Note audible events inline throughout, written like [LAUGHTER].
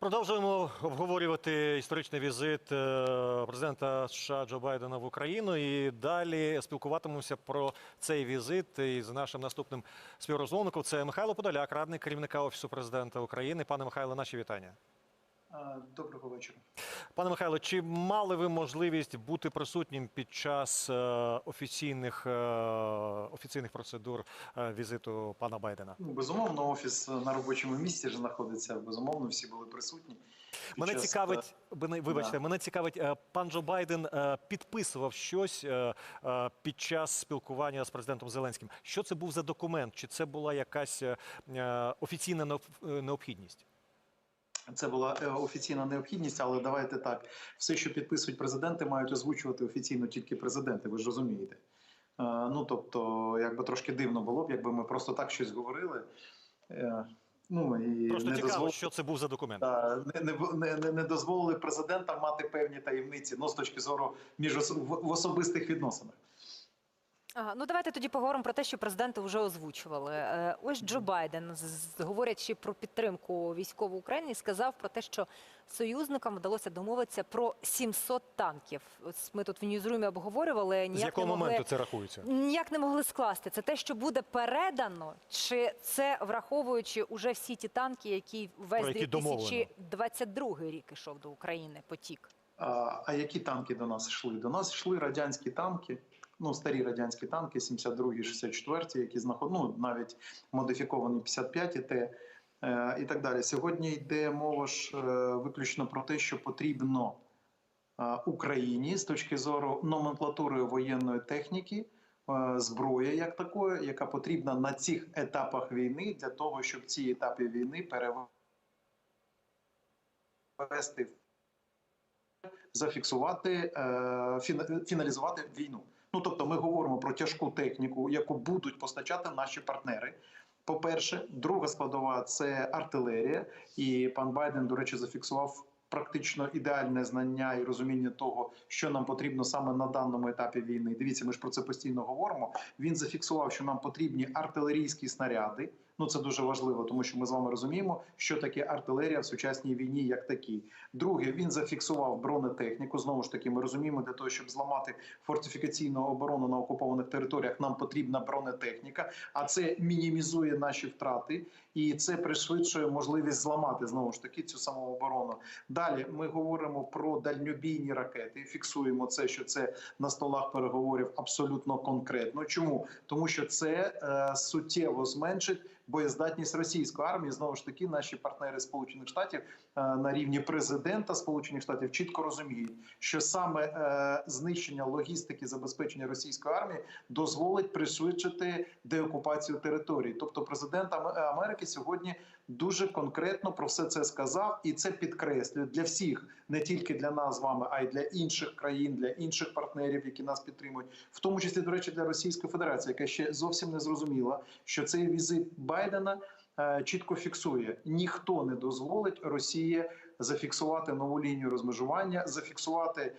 Продовжуємо обговорювати історичний візит е, президента США Джо Байдена в Україну. І далі спілкуватимемося про цей візит із нашим наступним співрозмовником. Це Михайло Подоляк, радник керівника офісу президента України. Пане Михайло, наші вітання. А, Доброго вечора. Пане Михайло, чи мали ви можливість бути присутнім під час е, офіційних е, офіційних процедур е, візиту пана Байдена? Ну, безумовно, офіс на робочому місці ж знаходиться. Безумовно, всі були присутні. Мене час, цікавить, вибачте, Да. мене цікавить, е, пан Джо Байден е, підписував щось е, е, під час спілкування з президентом Зеленським. Що це був за документ? Чи це була якась е, е, офіційна необ- е, необхідність? Це була е, офіційна необхідність, але давайте так: все, що підписують президенти, мають озвучувати офіційно тільки президенти. Ви ж розумієте. Е, Ну тобто, якби трошки дивно було б, якби ми просто так щось говорили. Е, Ну і Просто не цікаво, дозволили, що це був за документ. та, не, не, не, не дозволили президентам мати певні таємниці, ну з точки зору між ос- в, в особистих відносинах. Ага, ну давайте тоді поговоримо про те, що президенти вже озвучували. Е, Ось Джо Байден, говорячи про підтримку військову Україні, сказав про те, що союзникам вдалося домовитися про 700 танків. Ось ми тут в Ньюзрумі обговорювали. З якого не могли, моменту це рахується? ніяк не могли скласти. Це те, що буде передано, чи це враховуючи уже всі ті танки, які весь Про які 2022 рік ішов до України потік. А, а які танки до нас йшли? До нас йшли радянські танки, ну старі радянські танки, 72-й, 64-й, які знаход... ну, навіть модифіковані 55 Т е, і так далі. Сьогодні йде мова ж е, виключно про те, що потрібно е, Україні з точки зору номенклатури воєнної техніки. Зброя як такої, яка потрібна на цих етапах війни для того, щоб ці етапи війни перевести зафіксувати, фіналізувати війну. Ну тобто, ми говоримо про тяжку техніку, яку будуть постачати наші партнери. По-перше, друга складова це артилерія, і пан Байден, до речі, зафіксував практично ідеальне знання і розуміння того, що нам потрібно саме на даному етапі війни. Дивіться, ми ж про це постійно говоримо. Він зафіксував, що нам потрібні артилерійські снаряди. Ну це дуже важливо, тому що ми з вами розуміємо, що таке артилерія в сучасній війні, як такій. Друге, він зафіксував бронетехніку. Знову ж таки, ми розуміємо, для того, щоб зламати фортифікаційну оборону на окупованих територіях, нам потрібна бронетехніка, а це мінімізує наші втрати і це пришвидшує можливість зламати знову ж таки цю самооборону. Далі ми говоримо про дальньобійні ракети. Фіксуємо це, що це на столах переговорів абсолютно конкретно. Чому тому, що це е, суттєво зменшить боєздатність російської армії. Знову ж таки, наші партнери Сполучених Штатів е, на рівні президента Сполучених Штатів чітко розуміють, що саме е, знищення логістики забезпечення російської армії дозволить пришвидшити деокупацію території. Тобто, президент Ам- Америки сьогодні дуже конкретно про все це сказав, і це підкреслює для всіх, не тільки для нас з вами, а й для інших країн, для інших партнерів, які нас підтримують, в тому числі до речі, для Російської Федерації, яка ще зовсім не зрозуміла, що цей візит Байдена е, чітко фіксує: ніхто не дозволить Росії зафіксувати нову лінію розмежування, зафіксувати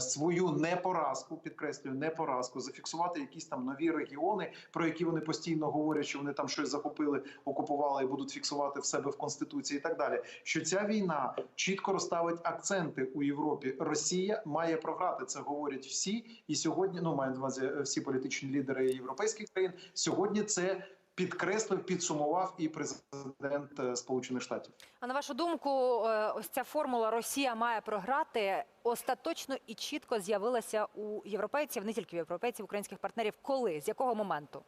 свою непоразку, підкреслюю, непоразку, зафіксувати якісь там нові регіони, про які вони постійно говорять, що вони там щось захопили, окупували і будуть фіксувати в себе в конституції, і так далі. Що ця війна чітко розставить акценти у Європі. Росія має програти. Це говорять всі. І сьогодні, ну маю на увазі е, всі політичні лідери європейських країн. Сьогодні це підкреслив, підсумував і президент е, Сполучених Штатів. А на вашу думку, е, ось ця формула Росія має програти остаточно і чітко з'явилася у європейців, не тільки у європейців, українських партнерів. Коли з якого моменту?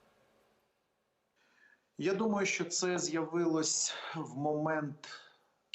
Я думаю, що це з'явилось в момент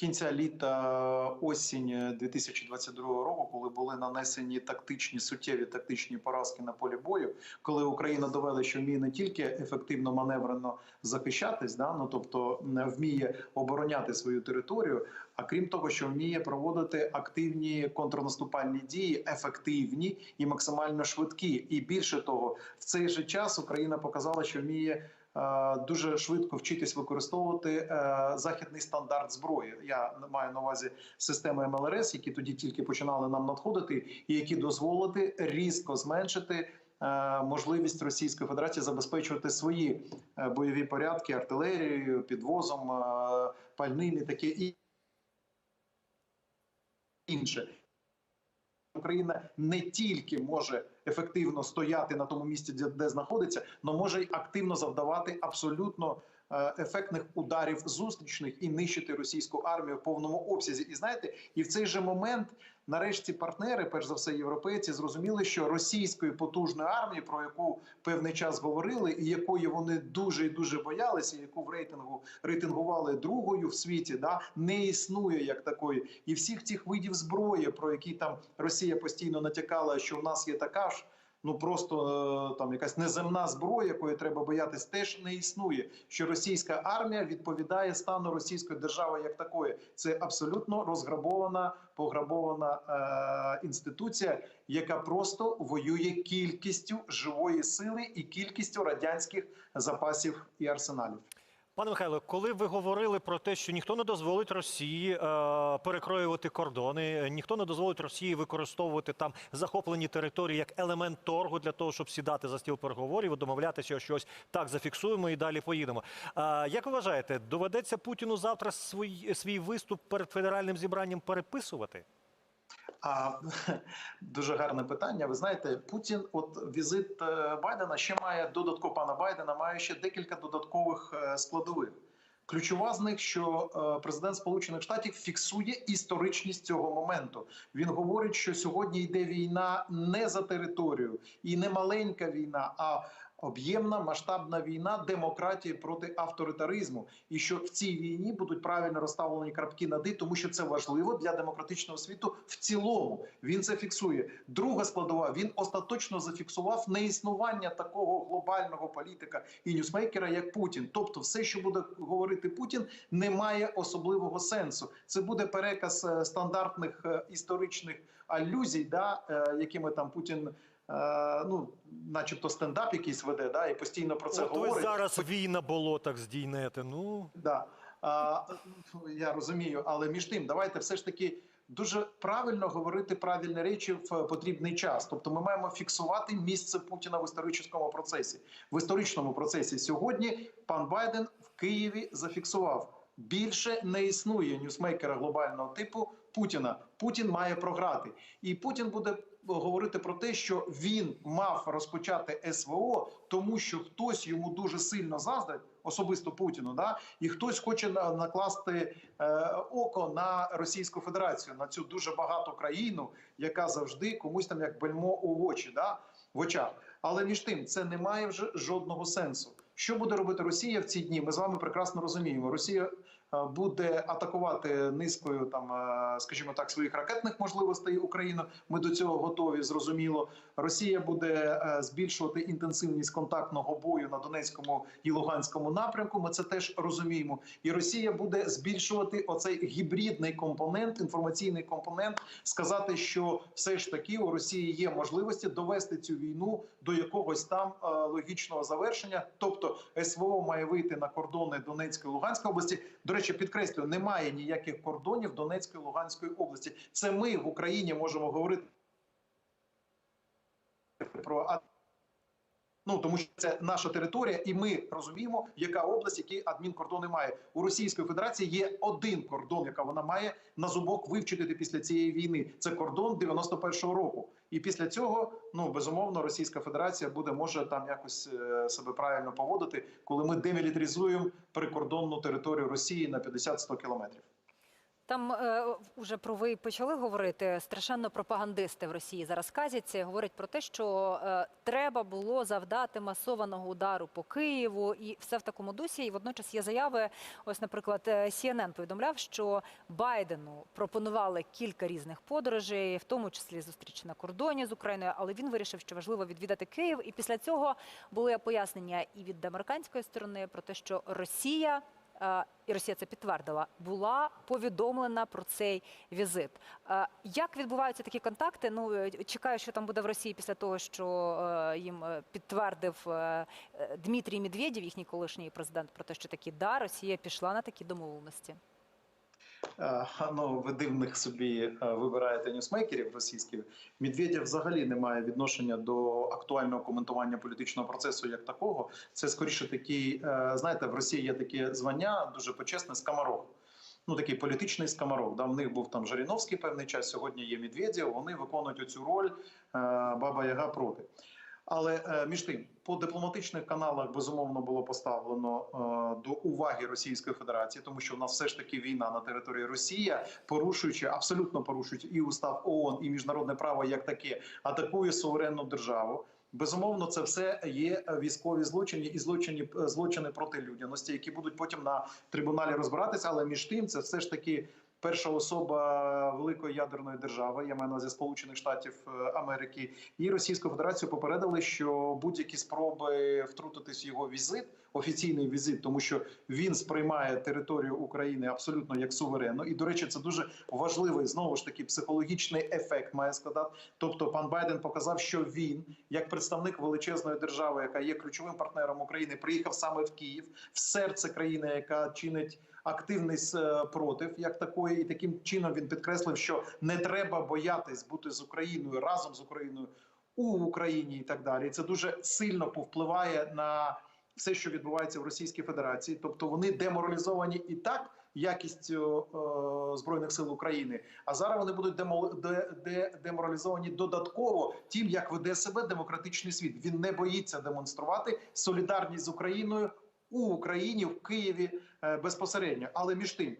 кінця літа осінь 2022 року, коли були нанесені тактичні суттєві тактичні поразки на полі бою, коли Україна довела, що вміє не тільки ефективно маневрено захищатись, да ну тобто вміє обороняти свою територію, а крім того, що вміє проводити активні контрнаступальні дії, ефективні і максимально швидкі. І більше того, в цей же час Україна показала, що вміє. Е, Дуже швидко вчитись використовувати е, західний стандарт зброї. Я маю на увазі системи МЛРС, які тоді тільки починали нам надходити, і які дозволити різко зменшити е, можливість Російської Федерації забезпечувати свої бойові порядки артилерією, підвозом, пальним і таке інше. Україна не тільки може ефективно стояти на тому місці, де, знаходиться, але може й активно завдавати абсолютно ефектних ударів зустрічних і нищити російську армію в повному обсязі. І знаєте, і в цей же момент, нарешті, партнери, перш за все, європейці, зрозуміли, що російської потужної армії, про яку певний час говорили, і якої вони дуже і дуже боялися, яку в рейтингу рейтингували другою в світі, да не існує як такої, і всіх цих видів зброї, про які там Росія постійно натякала, що в нас є така ж. Ну просто е, там якась неземна зброя, якої треба боятись, теж не існує. Що російська армія відповідає стану російської держави як такої. Це абсолютно розграбована, пограбована е, інституція, яка просто воює кількістю живої сили і кількістю радянських запасів і арсеналів. Пане Михайло, коли ви говорили про те, що ніхто не дозволить Росії е, перекроювати кордони, ніхто не дозволить Росії використовувати там захоплені території як елемент торгу для того, щоб сідати за стіл переговорів, і домовлятися щось так зафіксуємо і далі поїдемо. Е, як ви вважаєте, доведеться Путіну завтра свій, свій виступ перед федеральним зібранням переписувати? А [LAUGHS] дуже гарне питання. Ви знаєте, Путін, от візит е, Байдена ще має додатково пана Байдена, має ще декілька додаткових е, складових. Ключова з них, що е, президент Сполучених Штатів фіксує історичність цього моменту. Він говорить, що сьогодні йде війна не за територію і не маленька війна, а об'ємна масштабна війна демократії проти авторитаризму, і що в цій війні будуть правильно розставлені крапки над «і», тому що це важливо для демократичного світу в цілому. Він це фіксує. Друга складова він остаточно зафіксував неіснування такого глобального політика і ньюсмейкера, як Путін. Тобто, все, що буде говорити Путін, не має особливого сенсу. Це буде переказ е, стандартних е, історичних алюзій, да, е, якими там Путін. Е, Ну, начебто, стендап якийсь веде, да, і постійно про це От ви зараз вій на болотах здійнете. Ну Да. А, я розумію, але між тим, давайте все ж таки дуже правильно говорити правильні речі в потрібний час. Тобто, ми маємо фіксувати місце Путіна в історичному процесі. В історичному процесі сьогодні пан Байден в Києві зафіксував. Більше не існує ньюсмейкера глобального типу Путіна. Путін має програти, і Путін буде говорити про те, що він мав розпочати СВО, тому що хтось йому дуже сильно заздрить, особисто Путіну, да і хтось хоче накласти е, око на Російську Федерацію, на цю дуже багату країну, яка завжди комусь там як бельмо у очі, да в очах. Але між тим це не має вже жодного сенсу. Що буде робити Росія в ці дні? Ми з вами прекрасно розуміємо. Росія буде атакувати низкою там, е, скажімо так, своїх ракетних можливостей Україну. Ми до цього готові. Зрозуміло. Росія буде е, збільшувати інтенсивність контактного бою на Донецькому і Луганському напрямку. Ми це теж розуміємо. І Росія буде збільшувати оцей гібридний компонент, інформаційний компонент, сказати, що все ж таки у Росії є можливості довести цю війну до якогось там е, логічного завершення. Тобто СВО має вийти на кордони Донецької і Луганської області. До речі, підкреслюю, немає ніяких кордонів Донецької та Луганської області. Це ми в Україні можемо говорити про Ну тому що це наша територія, і ми розуміємо, яка область, які адмінкордони має у Російської Федерації. Є один кордон, яка вона має на зубок вивчити після цієї війни. Це кордон 91-го року. І після цього, ну безумовно, Російська Федерація буде може там якось е, себе правильно поводити, коли ми демілітаризуємо прикордонну територію Росії на 50-100 кілометрів. Там е, уже про ви почали говорити. Страшенно пропагандисти в Росії зараз казяться. Говорять про те, що е, треба було завдати масованого удару по Києву, і все в такому дусі. І водночас є заяви. Ось, наприклад, е, CNN повідомляв, що Байдену пропонували кілька різних подорожей, в тому числі зустріч на кордоні з Україною. Але він вирішив, що важливо відвідати Київ. І після цього були пояснення і від американської сторони про те, що Росія е, і Росія це підтвердила, була повідомлена про цей візит. Е, Як відбуваються такі контакти? Ну е, чекаю, що там буде в Росії після того, що е, їм е, підтвердив е, е, Дмитрій Медведєв, їхній колишній президент, про те, що такі да, Росія пішла на такі домовленості. Е, Ну, ви дивних собі е, вибираєте ньюсмейкерів російських. Медведєв взагалі не має відношення до актуального коментування політичного процесу як такого. Це скоріше такий, е, знаєте, в Росії є таке звання дуже почесне скамарок. ну такий політичний скамарок. Да, в них був там Жаріновський певний час. Сьогодні є Медведєв. Вони виконують оцю роль Баба Яга проти. Але е, між тим, по дипломатичних каналах безумовно було поставлено е, до уваги Російської Федерації, тому що в нас все ж таки війна на території Росія, порушуючи абсолютно порушуючи і устав ООН, і міжнародне право як таке, атакує суверенну державу. Безумовно, це все є військові злочини і злочини злочини проти людяності, які будуть потім на трибуналі розбиратися. Але між тим, це все ж таки перша особа великої ядерної держави, я маю увазі Сполучених Штатів е, Америки і Російську Федерацію попередили, що будь-які спроби втрутитись в його візит, офіційний візит, тому що він сприймає територію України абсолютно як суверенну. І до речі, це дуже важливий знову ж таки психологічний ефект має складати. Тобто, пан Байден показав, що він, як представник величезної держави, яка є ключовим партнером України, приїхав саме в Київ, в серце країни, яка чинить активний спротив як такої, і таким чином він підкреслив, що не треба боятись бути з Україною разом з Україною у Україні і так далі. І це дуже сильно повпливає на все, що відбувається в Російській Федерації. Тобто вони деморалізовані і так якістю е, збройних сил України. А зараз вони будуть демо, де, де, деморалізовані додатково тим, як веде себе демократичний світ. Він не боїться демонструвати солідарність з Україною у Україні в Києві е, безпосередньо. Але між тим.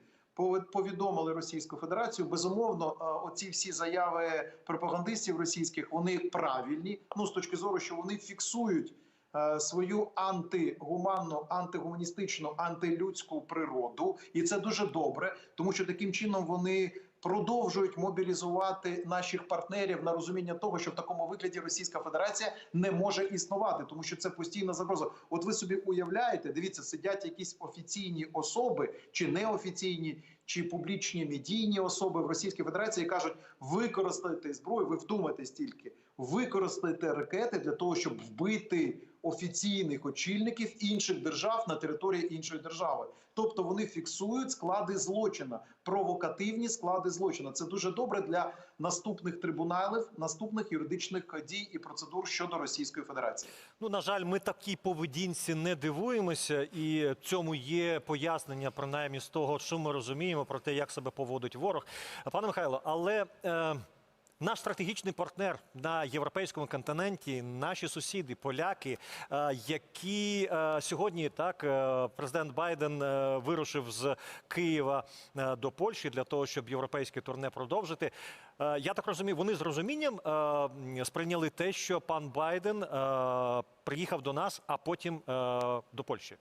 Повідомили Російську Федерацію. Безумовно, е, оці всі заяви пропагандистів російських вони правильні. Ну з точки зору, що вони фіксують е, свою антигуманну, антигуманістичну, антилюдську природу, і це дуже добре, тому що таким чином вони продовжують мобілізувати наших партнерів на розуміння того, що в такому вигляді Російська Федерація не може існувати, тому що це постійна загроза. От ви собі уявляєте, дивіться, сидять якісь офіційні особи чи неофіційні. Чи публічні медійні особи в Російській Федерації кажуть, використайте зброю, ви вдумайтесь тільки, використайте ракети для того, щоб вбити офіційних очільників інших держав на території іншої держави. Тобто вони фіксують склади злочина, провокативні склади злочина. Це дуже добре для наступних трибуналів, наступних юридичних дій і процедур щодо Російської Федерації. Ну, на жаль, ми такій поведінці не дивуємося, і цьому є пояснення, принаймні з того, що ми розуміємо про те, як себе поводить ворог. Пане Михайло, але е, наш стратегічний партнер на європейському континенті, наші сусіди, поляки, е, які е, сьогодні так е, президент Байден вирушив з Києва до Польщі для того, щоб європейське турне продовжити. Я так розумію, вони з розумінням сприйняли те, що пан Байден приїхав до нас, а потім до Польщі.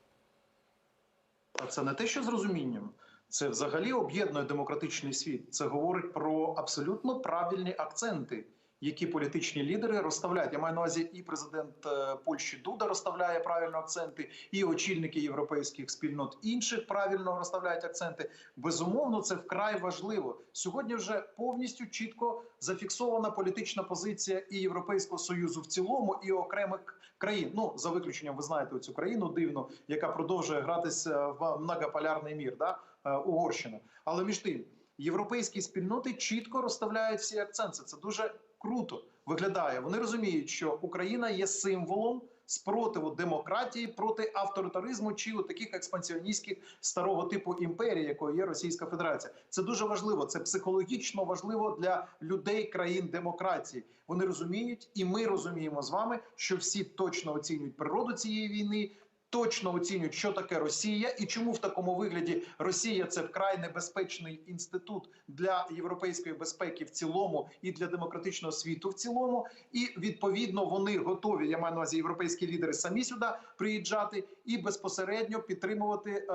А це не те, що з розумінням. Це взагалі об'єднує демократичний світ. Це говорить про абсолютно правильні акценти, які політичні лідери розставляють. Я маю на увазі і президент е, Польщі Дуда розставляє правильно акценти, і очільники європейських спільнот інших правильно розставляють акценти. Безумовно, це вкрай важливо. Сьогодні вже повністю чітко зафіксована політична позиція і Європейського союзу в цілому, і окремих країн. Ну за виключенням, ви знаєте, цю країну дивну, яка продовжує гратися в многополярний мір, да Угорщина. Але між тим, європейські спільноти чітко розставляють всі акценти. Це дуже круто виглядає. Вони розуміють, що Україна є символом спротиву демократії проти авторитаризму чи от таких експансіоністських старого типу імперії, якою є Російська Федерація. Це дуже важливо. Це психологічно важливо для людей країн демократії. Вони розуміють, і ми розуміємо з вами, що всі точно оцінюють природу цієї війни. Точно оцінюють, що таке Росія, і чому в такому вигляді Росія це вкрай небезпечний інститут для європейської безпеки в цілому і для демократичного світу в цілому. І відповідно вони готові. Я маю на увазі європейські лідери самі сюди приїжджати і безпосередньо підтримувати е,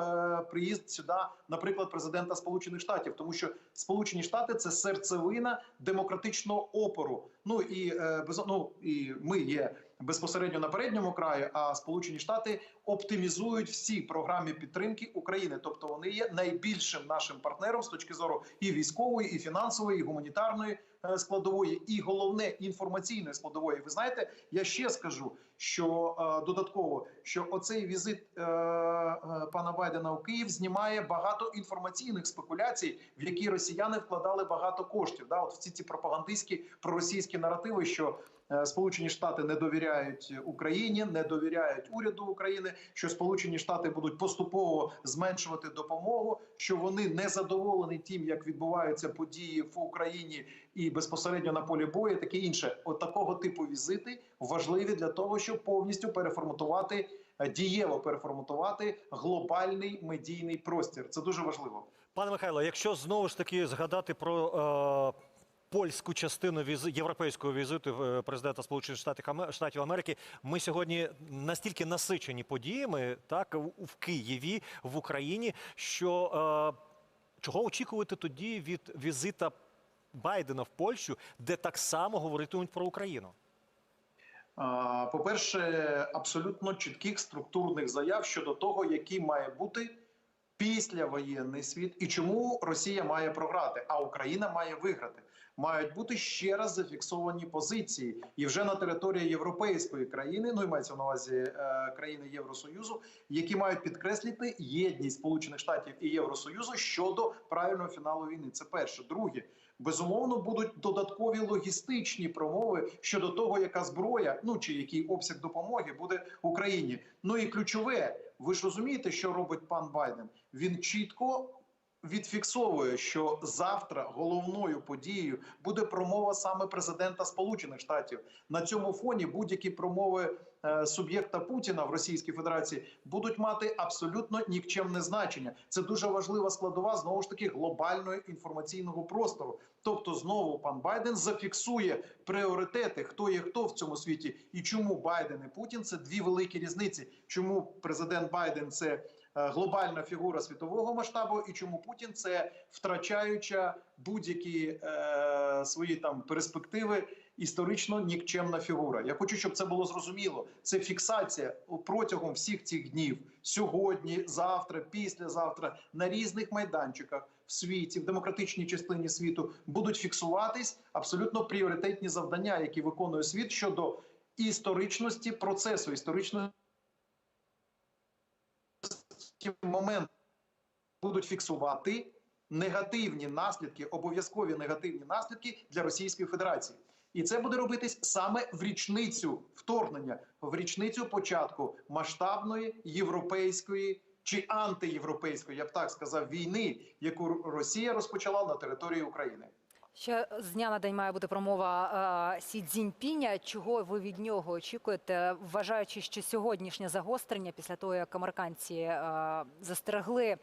приїзд сюди, наприклад, президента Сполучених Штатів, тому що Сполучені Штати це серцевина демократичного опору. Ну і е, без, ну, і ми є безпосередньо на передньому краї, а Сполучені Штати оптимізують всі програми підтримки України. Тобто вони є найбільшим нашим партнером з точки зору і військової, і фінансової, і гуманітарної е, складової, і головне інформаційної складової. Ви знаєте, я ще скажу, що е, додатково, що оцей візит е, е, пана Байдена у Київ знімає багато інформаційних спекуляцій, в які росіяни вкладали багато коштів. Да, от в ці пропагандистські проросійські наративи, що Сполучені Штати не довіряють Україні, не довіряють уряду України, що Сполучені Штати будуть поступово зменшувати допомогу, що вони не задоволені тим, як відбуваються події в Україні і безпосередньо на полі бою, таке інше. От такого типу візити важливі для того, щоб повністю переформатувати е, дієво переформатувати глобальний медійний простір. Це дуже важливо. Пане Михайло, якщо знову ж таки згадати про е, польську частину візи, європейського візиту е, президента Сполучених Штатів, Америки, ми сьогодні настільки насичені подіями, так в Києві, в Україні, що е, чого очікувати тоді від візита Байдена в Польщу, де так само говоритимуть про Україну? По-перше, абсолютно чітких структурних заяв щодо того, який має бути післявоєнний світ і чому Росія має програти, а Україна має виграти. Мають бути ще раз зафіксовані позиції, і вже на території європейської країни, ну і мається на увазі е, країни Євросоюзу, які мають підкреслити єдність Сполучених Штатів і Євросоюзу щодо правильного фіналу війни. Це перше. Друге, безумовно, будуть додаткові логістичні промови щодо того, яка зброя, ну чи який обсяг допомоги буде Україні. Ну і ключове, ви ж розумієте, що робить пан Байден? Він чітко відфіксовує, що завтра головною подією буде промова саме президента Сполучених Штатів. На цьому фоні будь-які промови е, суб'єкта Путіна в Російській Федерації будуть мати абсолютно нікчемне значення. Це дуже важлива складова знову ж таки глобального інформаційного простору. Тобто, знову пан Байден зафіксує пріоритети, хто є хто в цьому світі, і чому Байден і Путін це дві великі різниці. Чому президент Байден це глобальна фігура світового масштабу, і чому Путін це втрачаюча будь-які е, свої там перспективи. Історично нікчемна фігура. Я хочу, щоб це було зрозуміло. Це фіксація протягом всіх цих днів сьогодні, завтра, післязавтра на різних майданчиках в світі, в демократичній частині світу будуть фіксуватись абсолютно пріоритетні завдання, які виконує світ щодо історичності процесу, історичності момент будуть фіксувати негативні наслідки, обов'язкові негативні наслідки для Російської Федерації. І це буде робитись саме в річницю вторгнення, в річницю початку масштабної європейської чи антиєвропейської, я б так сказав, війни, яку Росія розпочала на території України. Ще з дня на день має бути промова е, Сі Цзіньпіня. Чого ви від нього очікуєте, вважаючи, що сьогоднішнє загострення після того, як американці е, застерегли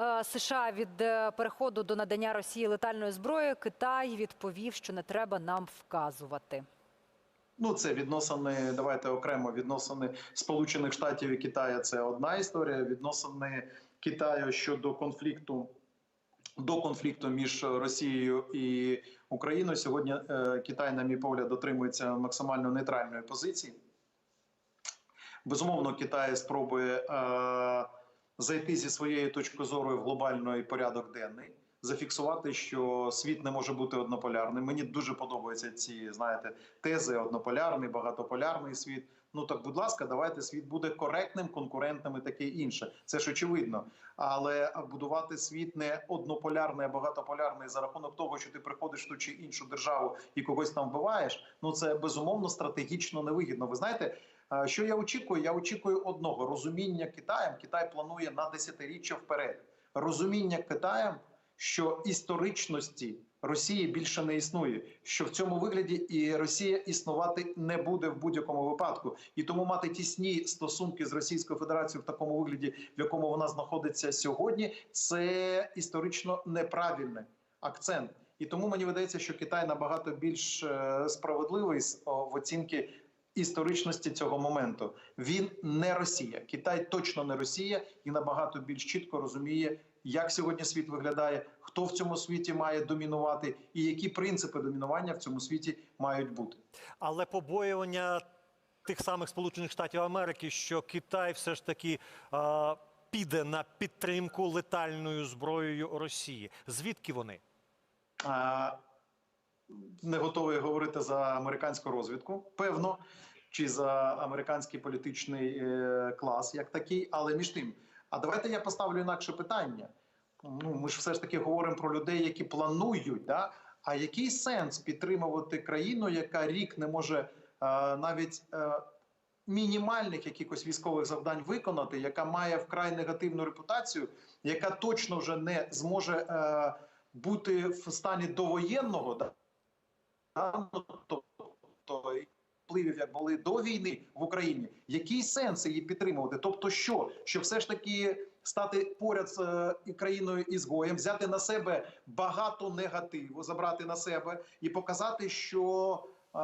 е, США від е, переходу до надання Росії летальної зброї, Китай відповів, що не треба нам вказувати. Ну, це відносини. Давайте окремо відносини Сполучених Штатів і Китаю. Це одна історія. Відносини Китаю щодо конфлікту до конфлікту між Росією і Україною. Сьогодні е, Китай, на мій погляд, дотримується максимально нейтральної позиції. Безумовно, Китай спробує е, зайти зі своєї точки зору в глобальний порядок денний. Зафіксувати, що світ не може бути однополярним. Мені дуже подобаються ці знаєте тези: однополярний, багатополярний світ. Ну так, будь ласка, давайте світ буде коректним, конкурентним і таке інше. Це ж очевидно. Але будувати світ не однополярний, а багатополярний за рахунок того, що ти приходиш в ту чи іншу державу і когось там вбиваєш. Ну це безумовно стратегічно невигідно. Ви знаєте, е, що я очікую? Я очікую одного розуміння Китаєм. Китай планує на десятиріччя вперед. Розуміння Китаєм, що історичності Росії більше не існує, що в цьому вигляді і Росія існувати не буде в будь-якому випадку, і тому мати тісні стосунки з Російською Федерацією в такому вигляді, в якому вона знаходиться сьогодні, це історично неправильний акцент. І тому мені видається, що Китай набагато більш е, справедливий в оцінки історичності цього моменту. Він не Росія. Китай точно не Росія і набагато більш чітко розуміє, як сьогодні світ виглядає, хто в цьому світі має домінувати, і які принципи домінування в цьому світі мають бути. Але побоювання тих самих Сполучених Штатів Америки, що Китай все ж таки е, піде на підтримку летальною зброєю Росії. Звідки вони? А, не готовий говорити за американську розвідку. Певно, чи за американський політичний е, клас, як такий. Але між тим, а давайте я поставлю інакше питання. Ну ми ж все ж таки говоримо про людей, які планують. Да? А який сенс підтримувати країну, яка рік не може е, навіть е, мінімальних якихось військових завдань виконати, яка має вкрай негативну репутацію, яка точно вже не зможе е, бути в стані довоєнного, да? Ну, тобто впливів, як були до війни в Україні, який сенс її підтримувати? Тобто, що? Що все ж таки стати поряд з е, країною ізгоєм, взяти на себе багато негативу, забрати на себе і показати, що е,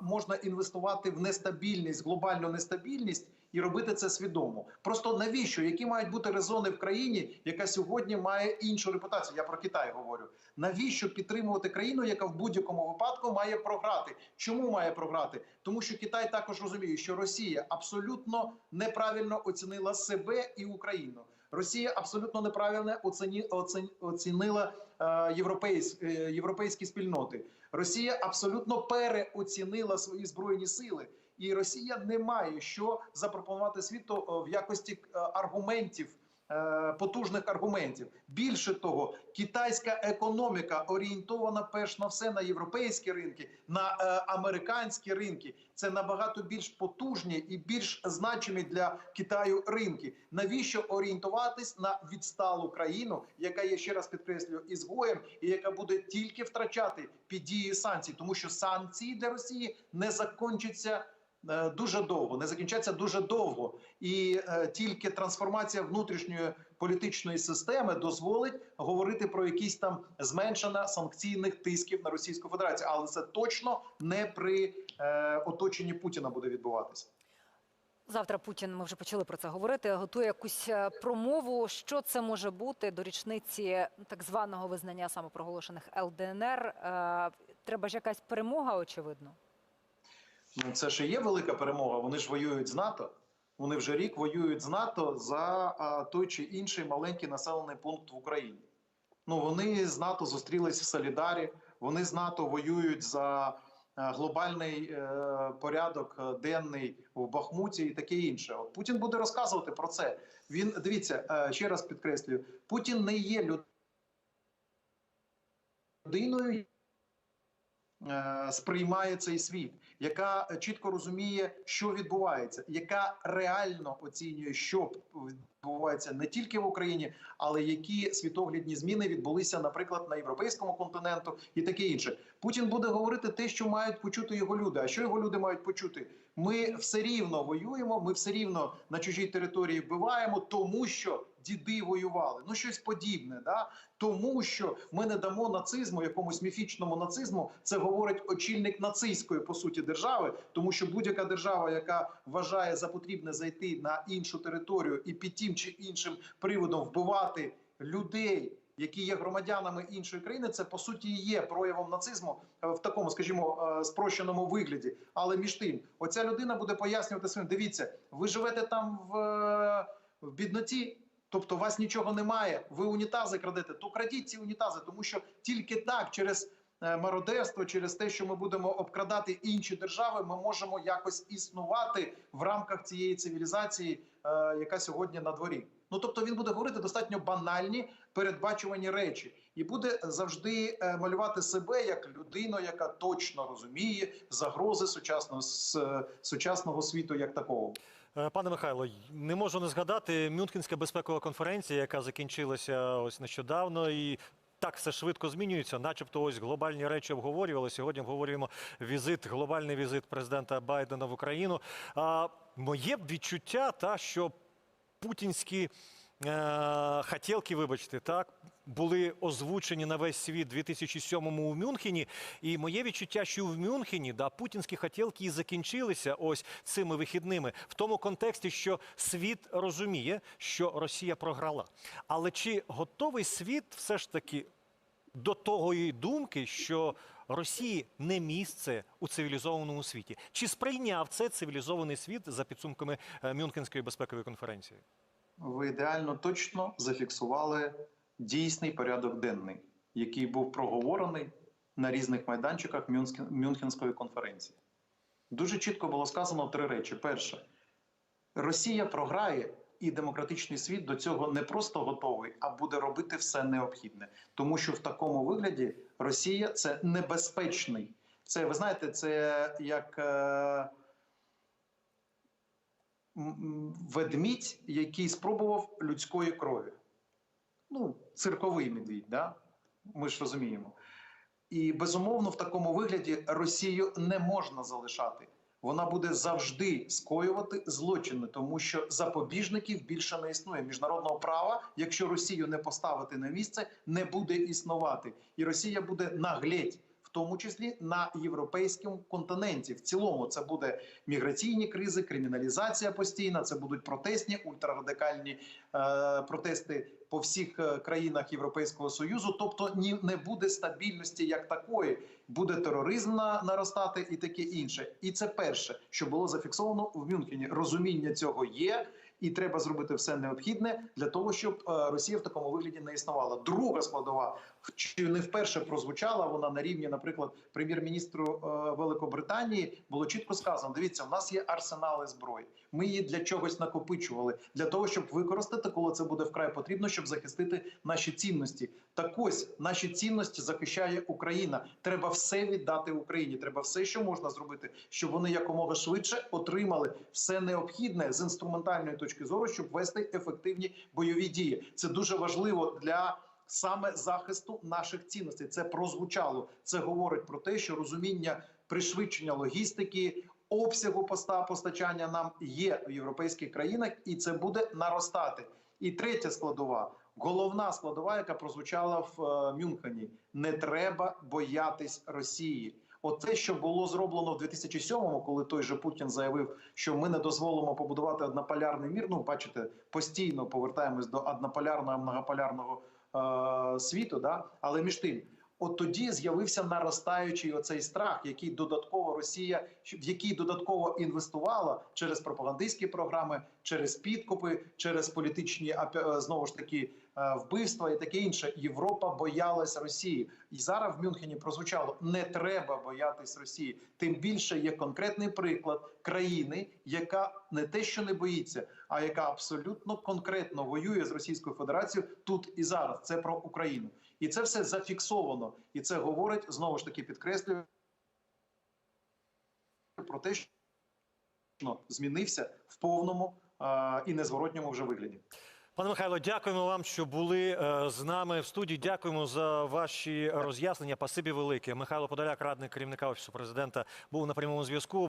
можна інвестувати в нестабільність, глобальну нестабільність. І робити це свідомо. Просто навіщо? Які мають бути резони в країні, яка сьогодні має іншу репутацію? Я про Китай говорю. Навіщо підтримувати країну, яка в будь-якому випадку має програти? Чому має програти? Тому що Китай також розуміє, що Росія абсолютно неправильно оцінила себе і Україну. Росія абсолютно неправильно оціні, оці, оцінила е, європейсь, е, європейські спільноти. Росія абсолютно переоцінила свої збройні сили, і Росія не має що запропонувати світу е, в якості е, аргументів. Е, Потужних аргументів більше того, китайська економіка орієнтована перш на все на європейські ринки, на е, американські ринки. Це набагато більш потужні і більш значимі для Китаю ринки. Навіщо орієнтуватись на відсталу країну, яка є ще раз підкреслюю ізгоєм, і яка буде тільки втрачати під дією санкцій, тому що санкції для Росії не закінчаться е, дуже довго, не закінчаться дуже довго, і е, тільки трансформація внутрішньої політичної системи дозволить говорити про якісь там зменшення санкційних тисків на Російську Федерацію, але це точно не при е, оточенні Путіна буде відбуватися. Завтра Путін, ми вже почали про це говорити, готує якусь е, промову. Що це може бути до річниці так званого визнання самопроголошених ЛДНР? Е, Треба ж якась перемога, очевидно. Ну це і є велика перемога. Вони ж воюють з НАТО. Вони вже рік воюють з НАТО за той чи інший маленький населений пункт в Україні. Ну вони з НАТО зустрілись в Солідарі. Вони з НАТО воюють за е, глобальний е, порядок денний в Бахмуті і таке інше. От Путін буде розказувати про це. Він дивіться е, ще раз підкреслюю: Путін не є люд- людиною, сприймає цей світ, яка чітко розуміє, що відбувається, яка реально оцінює, що відбувається не тільки в Україні, але які світоглядні зміни відбулися, наприклад, на європейському континенту і таке інше. Путін буде говорити те, що мають почути його люди. А що його люди мають почути? Ми все рівно воюємо, ми все рівно на чужій території вбиваємо, тому що діди воювали. Ну щось подібне, да тому що ми не дамо нацизму, якомусь міфічному нацизму. Це говорить очільник нацистської по суті держави, тому що будь-яка держава, яка вважає за потрібне зайти на іншу територію і під тим чи іншим приводом вбивати людей. Які є громадянами іншої країни, це по суті є проявом нацизму е, в такому, скажімо, е, спрощеному вигляді. Але між тим, оця людина буде пояснювати своїм: дивіться, ви живете там в, е, в бідноті, тобто у вас нічого немає. Ви унітази крадете, то крадіть ці унітази, тому що тільки так, через е, мародерство, через те, що ми будемо обкрадати інші держави, ми можемо якось існувати в рамках цієї цивілізації, е, яка сьогодні на дворі. Ну тобто він буде говорити достатньо банальні передбачувані речі, і буде завжди е, малювати себе як людину, яка точно розуміє загрози сучасного сучасного світу як такого. Е, Пане Михайло, не можу не згадати Мюнхенська безпекова конференція, яка закінчилася ось нещодавно, і так все швидко змінюється. Начебто, ось глобальні речі обговорювали. Сьогодні обговорюємо візит, глобальний візит президента Байдена в Україну. А моє відчуття, та що путінські е, хотілки, вибачте, так були озвучені на весь світ у 2007-му у Мюнхені. І моє відчуття, що в Мюнхені да, путінські хотілки і закінчилися ось цими вихідними в тому контексті, що світ розуміє, що Росія програла. Але чи готовий світ все ж таки до тої думки, що Росії не місце у цивілізованому світі? Чи сприйняв це цивілізований світ за підсумками е, Мюнхенської безпекової конференції? Ви ідеально точно зафіксували дійсний порядок денний, який був проговорений на різних майданчиках Мюнхен- Мюнхенської конференції. дуже чітко було сказано три речі: перше, Росія програє. І демократичний світ до цього не просто готовий, а буде робити все необхідне, тому що в такому вигляді Росія це небезпечний. Це ви знаєте, це як е, ведмідь, який спробував людської крові. Ну, цирковий медвідь, да? ми ж розуміємо. І безумовно, в такому вигляді Росію не можна залишати. Вона буде завжди скоювати злочини, тому що запобіжників більше не існує. Міжнародного права, якщо Росію не поставити на місце, не буде існувати, і Росія буде наглеть, тому числі на європейському континенті. В цілому це буде міграційні кризи, криміналізація постійна. Це будуть протестні ультрарадикальні е, протести по всіх е, країнах Європейського союзу. Тобто, ні не буде стабільності як такої, буде тероризм на, наростати і таке інше. І це перше, що було зафіксовано в Мюнхені. Розуміння цього є. І треба зробити все необхідне для того, щоб е, Росія в такому вигляді не існувала. Друга складова чи не вперше прозвучала вона на рівні, наприклад, прем'єр-міністру е, Великобританії було чітко сказано: дивіться, у нас є арсенали зброї. Ми її для чогось накопичували для того, щоб використати, коли це буде вкрай потрібно, щоб захистити наші цінності. Так ось наші цінності захищає Україна. Треба все віддати Україні. Треба все, що можна зробити, щоб вони якомога швидше отримали все необхідне з інструментальної точки зору, щоб вести ефективні бойові дії. Це дуже важливо для. Саме захисту наших цінностей це прозвучало. Це говорить про те, що розуміння пришвидшення логістики, обсягу поста постачання нам є в європейських країнах, і це буде наростати. І третя складова, головна складова, яка прозвучала в е, Мюнхені: не треба боятись Росії. От те, що було зроблено в 2007-му, коли той же Путін заявив, що ми не дозволимо побудувати однополярний мір. Ну, бачите, постійно повертаємось до однополярного многополярного е- світу. Да? Але між тим, от тоді з'явився наростаючий оцей страх, який додатково Росія в який додатково інвестувала через пропагандистські програми, через підкупи, через політичні е, знову ж таки е, вбивства і таке інше. Європа боялась Росії, і зараз в Мюнхені прозвучало: не треба боятись Росії. Тим більше є конкретний приклад країни, яка не те, що не боїться, а яка абсолютно конкретно воює з Російською Федерацією тут і зараз. Це про Україну, і це все зафіксовано. І це говорить знову ж таки підкреслюю про те, що змінився в повному а, і незворотньому вже вигляді. Пане Михайло, дякуємо вам, що були е, з нами в студії. Дякуємо за ваші роз'яснення. Пасибі велике. Михайло Подоляк, радник керівника офісу президента, був на прямому зв'язку.